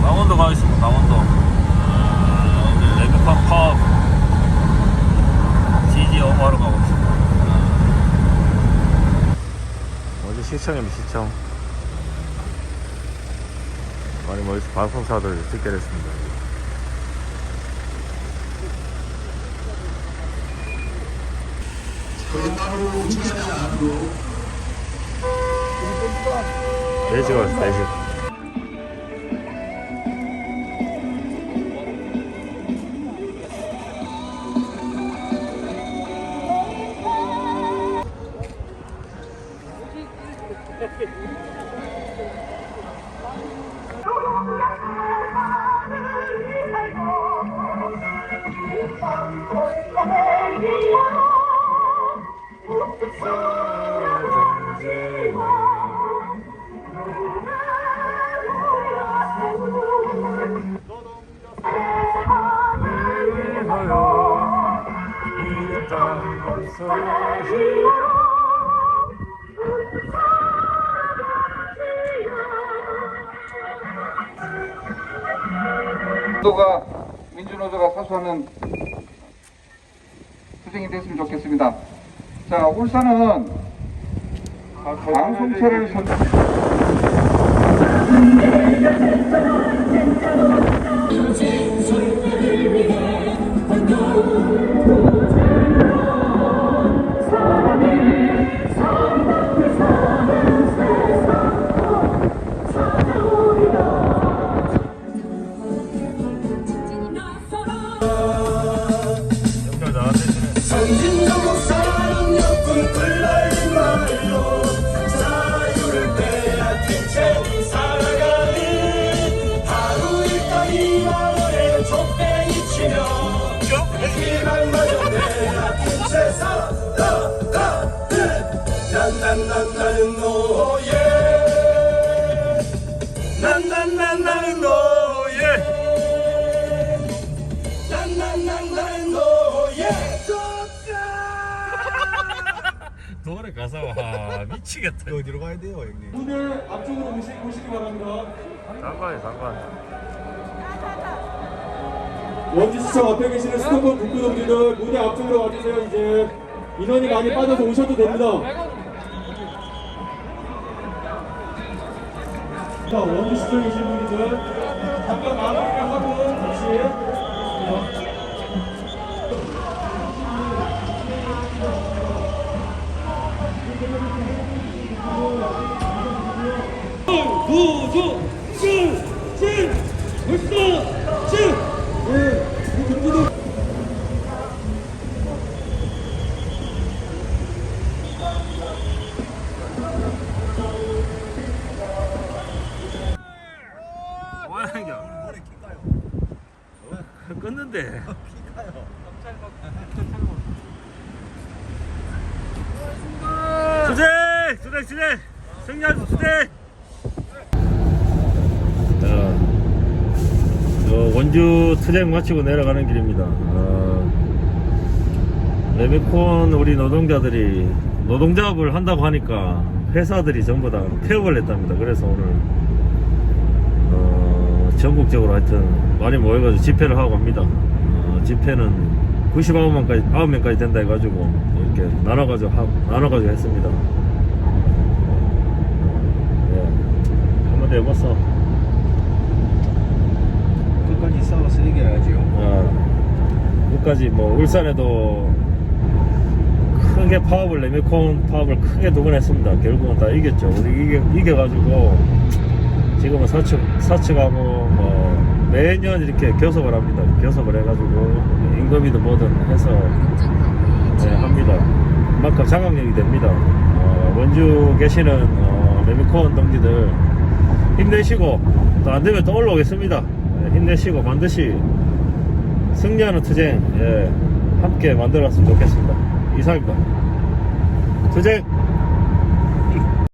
강원도 가겠습니다. 강원도. 어제 시청입니다. 시청. 많이 뭐 방송사들 찍게 됐습니다. 네시 간 왔어, 네 시간. 노조가 민주노조가 사수하는 투쟁이 됐으면 좋겠습니다. 자, 울산은 방송체를 선연 난난난 나는 노예 난난난 나는 노예 난난난 나는 노예 노래 가사 와 미치겠다. 어디로 가야 돼요 형님? 무대 앞쪽으로 오시, 오시기 바랍니다. 장관이 장관. 원주시청 앞에 계시는 스토커 국부 동지들 무대 앞쪽으로 와주세요. 이제 인원이 많이 빠져서 오셔도 됩니다. 자, 원주시청에 계신 분들 잠깐 마무리를 하고 다시 불사 진 예, 국부동 뭐하는겨? 끊는데. 수생! 수생! 수생! 승리하자 수생! 자, 저 원주 투쟁 마치고 내려가는 길입니다. 어, 레미콘 우리 노동자들이 노동작업을 한다고 하니까 회사들이 전부 다 폐업을 했답니다. 그래서 오늘 어, 전국적으로 하여튼 많이 모여가지고 집회를 하고 갑니다. 어, 집회는 99명까지 9명까지 된다 해가지고 이렇게 나눠가지고 하, 나눠가지고 했습니다. 예. 한번 해봤어. 끝까지 싸워서 이겨야지요 어, 끝까지 뭐 울산에도 크게 파업을 레미콘 파업을 크게 두번 했습니다. 결국은 다 이겼죠. 우리 이겨, 이겨 가지고 지금은 사측 사측하고 뭐 매년 이렇게 교섭을 합니다. 교섭을 해가지고 임금이든 뭐든 해서 네, 합니다. 그만큼 자강력이 됩니다. 어, 원주 계시는 어, 레미콘 동지들 힘내시고 또 안 되면 또 올라오겠습니다. 예, 힘내시고 반드시 승리하는 투쟁 예, 함께 만들었으면 좋겠습니다. 이상입니다. 투쟁